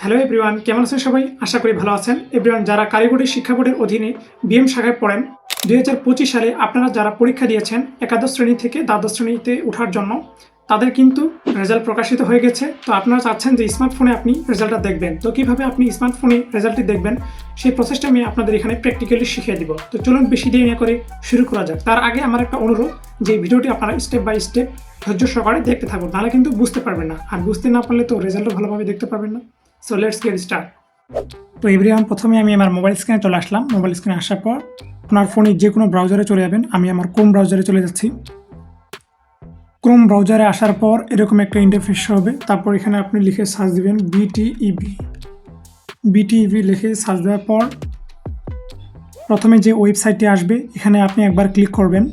Hello everyone, কেমন আছেন সবাই? আশা করি ভালো আছেন। এভরিওয়ান, যারা কারিগরি শিক্ষা বোর্ডের অধীনে বিএম শাখায় পড়েন, দুই হাজার পঁচিশ সালে আপনারা যারা পরীক্ষা দিয়েছেন একাদশ শ্রেণি থেকে দ্বাদশ শ্রেণীতে ওঠার জন্য, তাদের কিন্তু রেজাল্ট প্রকাশিত হয়ে গেছে। তো আপনারা চাচ্ছেন যে স্মার্টফোনে আপনি রেজাল্টটা দেখবেন। তো কীভাবে আপনি স্মার্টফোনে রেজাল্টটি দেখবেন, সেই প্রসেসটা আমি আপনাদের এখানে প্র্যাকটিক্যালি শিখিয়ে দিব। তো চলুন বেশি দেরি না করে শুরু করা যাক। তার আগে আমার একটা অনুরোধ যে ভিডিওটি আপনারা স্টেপ বাই স্টেপ ধৈর্য সহকারে দেখতে থাকুন তাহলে কিন্তু বুঝতে পারবেন না। আর বুঝতে না পারলে তো রেজাল্টও ভালোভাবে দেখতে পারবেন না। সো লেটস গেট স্টার্ট তো এভরিওয়ান, প্রথমে আমি আমার মোবাইল স্ক্রিনে চলে আসলাম। মোবাইল স্ক্রিনে আসার পর আপনার ফোনে যে কোনো ব্রাউজারে চলে যাবেন। আমি আমার ক্রোম ব্রাউজারে চলে যাচ্ছি। ক্রোম ব্রাউজারে আসার পর এরকম একটা ইন্টারফেস হবে। তারপর এখানে আপনি লিখে সার্চ দিবেন বিটিইবি বিটিইবি লিখে সার্চ দেওয়ার পর প্রথমে যে ওয়েবসাইটটি আসবে, এখানে আপনি একবার ক্লিক করবেন।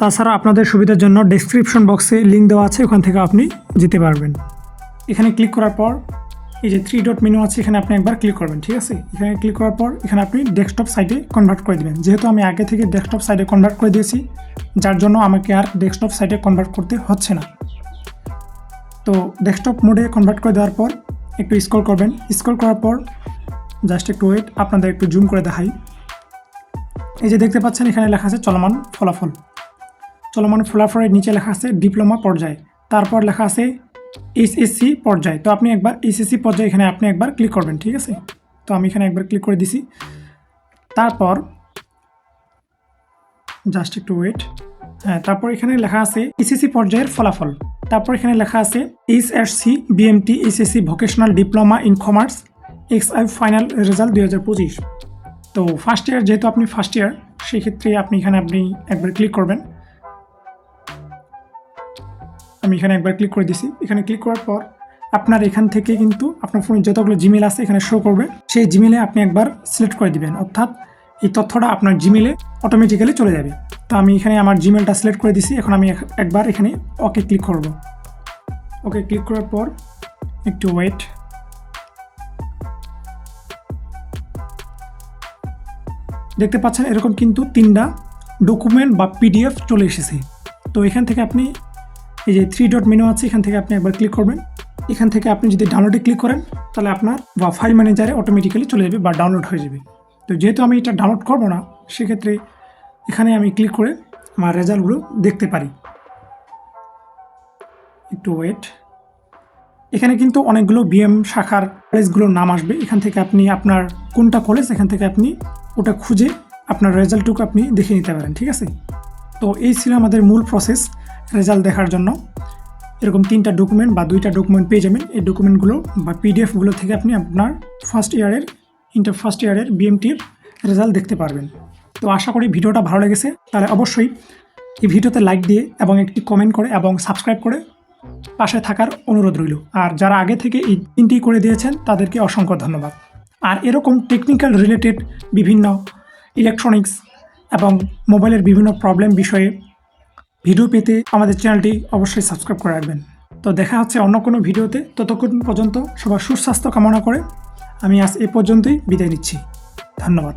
তাছাড়া আপনাদের সুবিধার জন্য ডেসক্রিপশন বক্সে লিঙ্ক দেওয়া আছে। ওখান থেকে আপনি যেতে পারবেন। এখানে ক্লিক করার পর এই যে থ্রি ডট মেনু আছে, এখানে আপনি একবার ক্লিক করবেন, ঠিক আছে? এখানে ক্লিক করার পর এখানে আপনি ডেস্কটপ সাইটে কনভার্ট করে দেবেন। যেহেতু আমি আগে থেকে ডেস্কটপ সাইটে কনভার্ট করে দিয়েছি, যার জন্য আমাকে আর ডেস্কটপ সাইটে কনভার্ট করতে হচ্ছে না। তো ডেস্কটপ মোডে কনভার্ট করে দেওয়ার পর একটু স্ক্রল করবেন। স্ক্রল করার পর জাস্ট একটু ওয়েট আপনাদের একটু জুম করে দেখাই। এই যে দেখতে পাচ্ছেন, এখানে লেখা আছে চলমান ফলাফল। চলমান ফলাফলের নিচে লেখা আছে ডিপ্লোমা পর্যায়ে। তারপর লেখা আছে এইচএসসি পর্যায়ে। তো আপনি একবার এইচএসসি পর্যায়ে এখানে আপনি একবার ক্লিক করবেন, ঠিক আছে? তো আমি এখানে একবার ক্লিক করে দিছি। তারপর জাস্ট একটু ওয়েট হ্যাঁ তারপর এখানে লেখা আছে এইচএসসি পর্যায়ের ফলাফল। তারপর এখানে লেখা আছে HSC BMT HSC vocational diploma in commerce X I final result দুই হাজার পঁচিশ। তো ফার্স্ট ইয়ার যেহেতু আপনি ফার্স্ট ইয়ার সেই ক্ষেত্রে আপনি এখানে আপনি একবার ক্লিক করবেন। আমি এখানে একবার ক্লিক করে দিছি। এখানে ক্লিক করার পর আপনার এখান থেকে কিন্তু আপনার ফোনে যতগুলো জিমেল আছে এখানে শো করবে। সেই জিমেলে আপনি একবার সিলেক্ট করে দিবেন। অর্থাৎ এই তথ্যটা আপনার জিমেলে অটোমেটিক্যালি চলে যাবে। তো আমি এখানে আমার জিমেলটা সিলেক্ট করে দিছি। এখন আমি একবার এখানে ওকে ক্লিক করব। ওকে ক্লিক করার পর একটু ওয়েট দেখতে পাচ্ছেন এরকম কিন্তু তিনটা ডকুমেন্ট বা পিডিএফ চলে এসেছে। তো এখান থেকে আপনি এই যে থ্রি ডট মেনু আছে, এখান থেকে আপনি একবার ক্লিক করবেন। এখান থেকে আপনি যদি ডাউনলোডে ক্লিক করেন, তাহলে আপনার বা ফাইল ম্যানেজারে অটোমেটিক্যালি চলে যাবে বা ডাউনলোড হয়ে যাবে। তো যেহেতু আমি এটা ডাউনলোড করব না, সেক্ষেত্রে এখানে আমি ক্লিক করে আমার রেজাল্টগুলো দেখতে পারি। একটু ওয়েট এখানে কিন্তু অনেকগুলো বিএম শাখার কলেজগুলোর নাম আসবে। এখান থেকে আপনি আপনার কোনটা কলেজ এখান থেকে আপনি ওটা খুঁজে আপনার রেজাল্টটুকু আপনি দেখে নিতে পারেন, ঠিক আছে? তো এই ছিল আমাদের মূল প্রসেস রেজাল্ট দেখার জন্য। এরকম তিনটা ডকুমেন্ট বা দুইটা ডকুমেন্ট পেয়ে যাবেন। এই ডকুমেন্টগুলো বা পিডিএফগুলো থেকে আপনি আপনার ফার্স্ট ইয়ারের ইন্টার ফার্স্ট ইয়ারের বিএমটির রেজাল্ট দেখতে পারবেন। তো আশা করি ভিডিওটা ভালো লেগেছে। তাহলে অবশ্যই এই ভিডিওতে লাইক দিয়ে এবং একটি কমেন্ট করে এবং সাবস্ক্রাইব করে পাশে থাকার অনুরোধ রইল। আর যারা আগে থেকে এই তিনটি করে দিয়েছেন, তাদেরকে অসংখ্য ধন্যবাদ। আর এরকম টেকনিক্যাল রিলেটেড বিভিন্ন ইলেকট্রনিক্স এবং মোবাইলের বিভিন্ন প্রবলেম বিষয়ে ভিডিও পেতে আমাদের চ্যানেলটি অবশ্যই সাবস্ক্রাইব করে রাখবেন। তো দেখা হচ্ছে অন্য কোনো ভিডিওতে। ততক্ষণ পর্যন্ত সবার সুস্বাস্থ্য কামনা করে আমি আজ এ পর্যন্তই বিদায় নিচ্ছি। ধন্যবাদ।